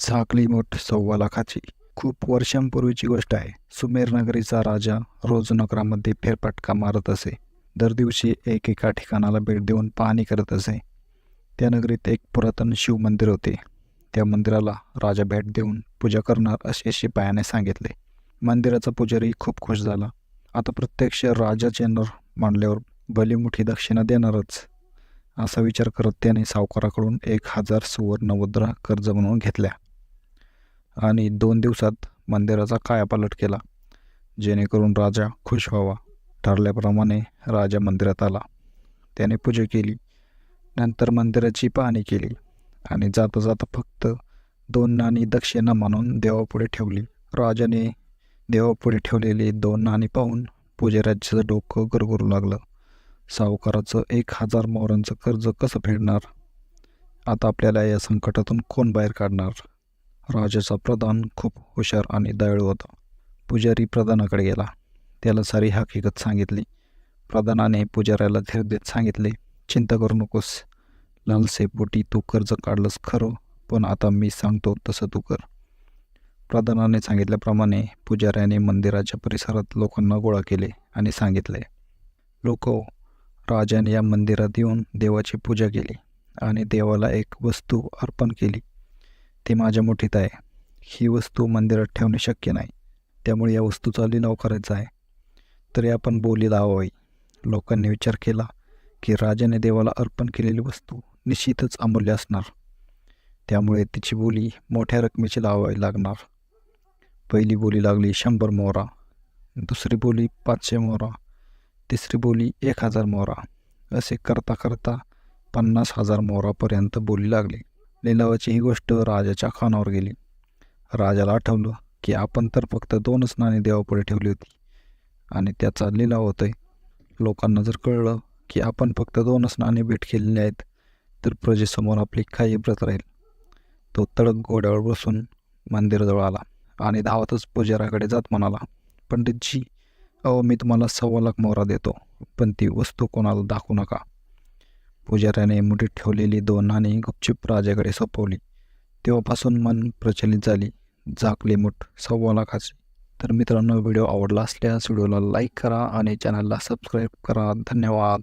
झाकली मोठ सव्वा लाखाची. खूप वर्षांपूर्वीची गोष्ट आहे. सुमेर नगरीचा राजा रोज नगरामध्ये फेरफटका मारत असे. दर दिवशी एक एका ठिकाणाला भेट देऊन पाहणी करत असे. त्या नगरीत एक पुरातन शिव मंदिर होते. त्या मंदिराला राजा भेट देऊन पूजा करणार असे शिपायाने सांगितले. मंदिराचा पुजारी खूप खुश झाला. आता प्रत्यक्ष राजाचे नर मांडल्यावर बलीमुठी दक्षिणा देणारच. असा विचार करत त्याने सावकाराकडून एक हजार सुवर्ण मुद्रा कर्ज म्हणून घेतल्या. आणि दोन दिवसात मंदिराचा कायापालट केला. जेणेकरून राजा खुश व्हावा ठरल्याप्रमाणे राजा मंदिरात आला. त्याने पूजा केली. नंतर मंदिराची पाहणी केली आणि जाता जाता फक्त दोन नाणी दक्षिणा मानून देवापुढे ठेवली. राजाने देवापुढे ठेवलेली दोन नाणी पाहून पुजाऱ्याचं डोकं गरगरू लागलं. सावकाराचं एक हजार मोहरांचं कर्ज कसं फेडणार? आता आपल्याला या संकटातून कोण बाहेर काढणार? राजाचा प्रधान खूप हुशार आणि दयाळू होता. पुजारी प्रधानाकडे गेला. त्याला सारी हकीकत सांगितली. प्रधानाने पुजाऱ्याला धीर देत सांगितले चिंता करू नकोस. लालसेपोटी तू कर्ज काढलंस खरं पण आता मी सांगतो तसं तू कर. प्रधानाने सांगितल्याप्रमाणे पुजाऱ्याने मंदिराच्या परिसरात लोकांना गोळा केले आणि सांगितले लोक राजाने या मंदिरात येऊन देवाची पूजा केली आणि देवाला एक वस्तू अर्पण केली. ती माझ्या मुठीत आहे. ही वस्तू मंदिरात ठेवणे शक्य नाही. त्यामुळे या वस्तूचा लिलाव करायचा आहे. तरी आपण बोली लावावी लोकांनी विचार केला की राजाने देवाला अर्पण केलेली वस्तू निश्चितच अमूल्य असणार. त्यामुळे तिची बोली मोठ्या रकमेची लावावी लागणार. पहिली बोली लागली शंभर मोहरा. दुसरी बोली पाचशे मोहरा. तिसरी बोली एक हजार मोहरा. असे करता करता पन्नास हजार मोहरापर्यंत बोली लागली. लिलावाची ही गोष्ट राजाच्या खानावर गेली. राजाला आठवलं की आपण तर फक्त दोनच नाणी देवापुढे ठेवली होती. आणि त्याचा लिलाव होतोय. लोकांना जर कळलं की आपण फक्त दोनच नाणी भेट केलेली आहेत तर प्रजेसमोर आपली काही इब्रत राहील. तो तडक घोड्यावर बसून मंदिराजवळ आला आणि धावतच पुजाराकडे जात म्हणाला पंडितजी अहो मी तुम्हाला सव्वा लाख मोहरा देतो पण ती वस्तू कोणाला दाखवू नका. पुजाऱ्याने मुठीत ठेवलेली दोन नाणी गुपचूप राजाकडे सोपवली. तेव्हापासून मन प्रचलित झाली. झाकली मुठ सव्वा लाखाची. तर मित्रांनो व्हिडिओ आवडला असल्यास व्हिडिओला लाईक करा आणि चॅनलला सबस्क्राईब करा. धन्यवाद.